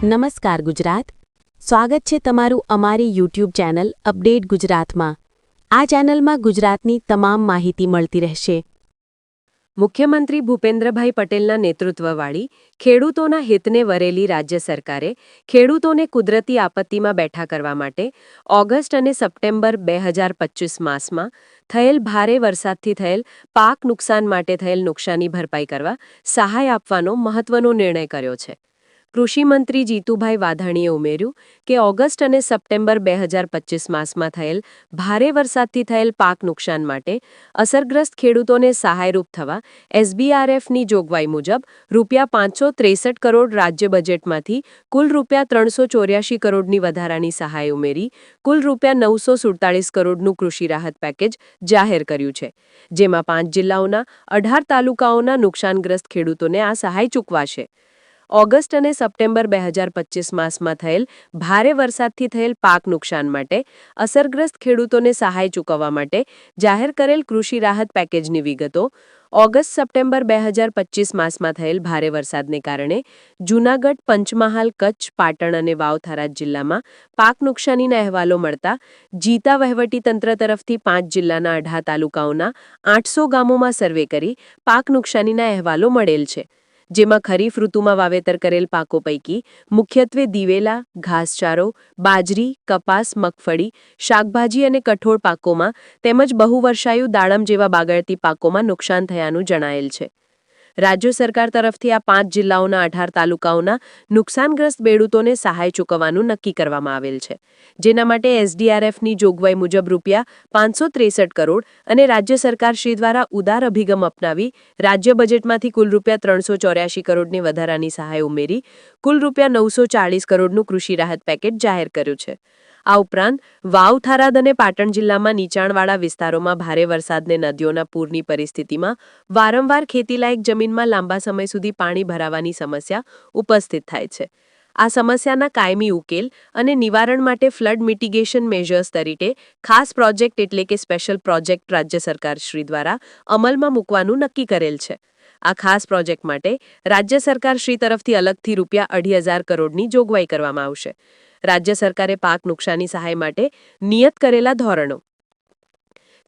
નમસ્કાર ગુજરાત. સ્વાગત છે તમારું અમારી યુટ્યુબ ચેનલ અપડેટ ગુજરાતમાં. આ ચેનલમાં ગુજરાતની તમામ માહિતી મળતી રહેશે. મુખ્યમંત્રી ભૂપેન્દ્રભાઈ પટેલના નેતૃત્વવાળી ખેડૂતોના હિતને વરેલી રાજ્ય સરકારે ખેડૂતોને કુદરતી આપત્તિમાં બેઠા કરવા માટે ઓગસ્ટ અને સપ્ટેમ્બર બે હજાર પચીસ માસમાં થયેલ ભારે વરસાદથી થયેલ પાક નુકસાન માટે થયેલ નુકસાની ભરપાઈ કરવા સહાય આપવાનો મહત્વનો નિર્ણય કર્યો છે. કૃષિમંત્રી જીતુભાઈ વાઘાણીએ ઉમેર્યું કે ઓગસ્ટ અને સપ્ટેમ્બર બે હજાર પચીસ માસમાં થયેલ ભારે વરસાદથી થયેલ પાક નુકસાન માટે અસરગ્રસ્ત ખેડૂતોને સહાયરૂપ થવા એસબીઆરએફની જોગવાઈ મુજબ રૂપિયા પાંચસો ત્રેસઠ કરોડ રાજ્ય બજેટમાંથી કુલ રૂપિયા ત્રણસો ચોર્યાસી કરોડની વધારાની સહાય ઉમેરી કુલ રૂપિયા નવસો સુડતાળીસ કરોડનું કૃષિ રાહત પેકેજ જાહેર કર્યું છે, જેમાં પાંચ જિલ્લાઓના અઢાર તાલુકાઓના નુકસાનગ્રસ્ત ખેડૂતોને આ સહાય ચૂકવાશે. ઓગસ્ટ અને સપ્ટેમ્બર બે હજાર પચીસ માસમાં થયેલ ભારે વરસાદથી થયેલ પાક નુકસાન માટે અસરગ્રસ્ત ખેડૂતોને સહાય ચૂકવવા માટે જાહેર કરેલ કૃષિ રાહત પેકેજની વિગતો ઓગસ્ટ સપ્ટેમ્બર બે હજાર પચીસ માસમાં થયેલ ભારે વરસાદને કારણે જૂનાગઢ, પંચમહાલ, કચ્છ, પાટણ અને વાવ થરાદ જિલ્લામાં પાક નુકસાનીના અહેવાલો મળતા જીતા વહીવટીતંત્ર તરફથી પાંચ જિલ્લાના અઢાર તાલુકાઓના આઠસો ગામોમાં સર્વે કરી પાક નુકસાનીના અહેવાલો મળેલ છે. જેમાં ખરીફ ઋતુમાં વાવેતર કરેલ પાકો પૈકી મુખ્યત્વે દિવેલા, ઘાસચારો, બાજરી, કપાસ, મગફળી, શાકભાજી અને કઠોળ પાકોમાં તેમજ બહુવર્ષાયુ દાડમ જેવા બાગાયતી પાકોમાં નુકસાન થયાનું જણાયેલ છે. રાજ્ય સરકાર તરફથી આ પાંચ જિલ્લાઓના અઢાર તાલુકાઓના નુકસાનગ્રસ્ત ખેડૂતોને સહાય ચૂકવવાનું નક્કી કરવામાં આવેલ છે. જેના માટે એસડીઆરએફની જોગવાઈ મુજબ રૂપિયા પાંચસો ત્રેસઠ કરોડ અને રાજ્ય સરકાર શ્રી દ્વારા ઉદાર અભિગમ અપનાવી રાજ્ય બજેટમાંથી કુલ રૂપિયા ત્રણસો કરોડની વધારાની સહાય ઉમેરી કુલ રૂપિયા નવસો ચાળીસ કરોડનું કૃષિ રાહત પેકેજ જાહેર કર્યું છે. આ ઉપરાંત, વાવ, થરાદ અને પાટણ જિલ્લામાં નીચાણવાળા વિસ્તારોમાં ભારે વરસાદને નદીઓના પૂરની પરિસ્થિતિમાં વારંવાર ખેતીલાયક જમીનમાં લાંબા સમય સુધી પાણી ભરાવાની સમસ્યા ઉપસ્થિત થાય છે. આ સમસ્યાના કાયમી ઉકેલ અને નિવારણ માટે ફ્લડ મિટિગેશન મેજર્સ તરીકે ખાસ પ્રોજેક્ટ એટલે કે સ્પેશિયલ પ્રોજેક્ટ રાજ્ય સરકાર શ્રી દ્વારા અમલમાં મૂકવાનું નક્કી કરેલ છે. આ ખાસ પ્રોજેક્ટ માટે રાજ્ય સરકાર શ્રી તરફથી અલગથી રૂપિયા અઢી હજાર કરોડની જોગવાઈ કરવામાં આવશે. રાજ્ય સરકારે પાક નુકસાની સહાય માટે નિયત કરેલા ધોરણો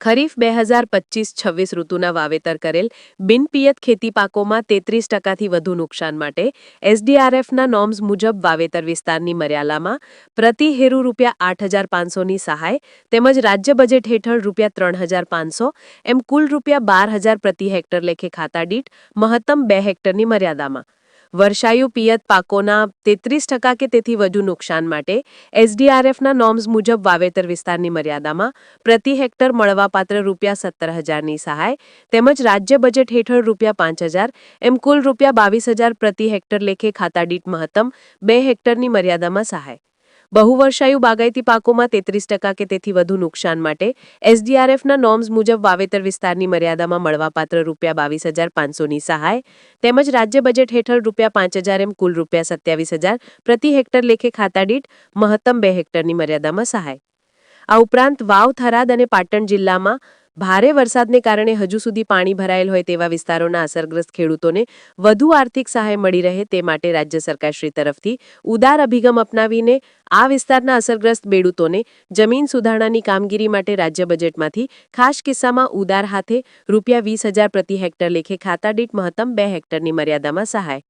ખરીફ બે હજાર પચીસ છવ્વીસ ઋતુના વાવેતર કરેલ બિનપિયત ખેતી પાકોમાં તેત્રીસ ટકાથી વધુ નુકસાન માટે એસડીઆરએફના નોર્મ્સ મુજબ વાવેતર વિસ્તારની મર્યાદામાં પ્રતિ હેરુ રૂપિયા આઠ હજાર પાંચસોની સહાય તેમજ રાજ્ય બજેટ હેઠળ રૂપિયા ત્રણ હજાર પાંચસો, એમ કુલ રૂપિયા બાર હજાર પ્રતિ હેક્ટર લેખે ખાતા દીઠ મહત્તમ બે હેક્ટરની મર્યાદામાં. વર્ષાયુ પિયત પાકોના તેત્રીસ ટકા કે તેથી વધુ નુકસાન માટે એસડીઆરએફના નોર્મ્સ મુજબ વાવેતર વિસ્તારની મર્યાદામાં પ્રતિ હેક્ટર મળવાપાત્ર રૂપિયા સત્તર હજારની સહાય તેમજ રાજ્ય બજેટ હેઠળ રૂપિયા પાંચ હજાર, એમ કુલ રૂપિયા બાવીસ હજાર પ્રતિ હેક્ટર લેખે ખાતા દીઠ મહત્તમ બે હેક્ટરની મર્યાદામાં સહાય. બહુવર્ષાયુ બાગાયતી પાકોમાં તેત્રીસ ટકા કે તેથી વધુ નુકસાન માટે એસડીઆરએફના નોર્મ્સ મુજબ વાવેતર વિસ્તારની મર્યાદામાં મળવાપાત્ર રૂપિયા બાવીસ હજાર પાંચસોની સહાય, તેમજ રાજ્ય બજેટ હેઠળ રૂપિયા પાંચ હજાર એમ કુલ રૂપિયા સત્યાવીસ હજાર પ્રતિ હેક્ટર લેખે ખાતા દીઠ મહત્તમ બે હેક્ટરની મર્યાદામાં સહાય. આ ઉપરાંત વાવ થરાદ અને પાટણ જિલ્લામાં ભારે વરસાદને કારણે હજુ સુધી પાણી ભરાયેલ હોય તેવા વિસ્તારોના અસરગ્રસ્ત ખેડૂતોને વધુ આર્થિક સહાય મળી રહે તે માટે રાજ્ય સરકારશ્રી તરફથી ઉદાર અભિગમ અપનાવીને આ વિસ્તારના અસરગ્રસ્ત બેડૂતોને જમીન સુધારણાની કામગીરી માટે રાજ્ય બજેટમાંથી ખાસ કિસ્સામાં ઉદાર હાથે રૂપિયા વીસ પ્રતિ હેક્ટર લેખે ખાતા દીઠ મહત્તમ બે હેક્ટરની મર્યાદામાં સહાય.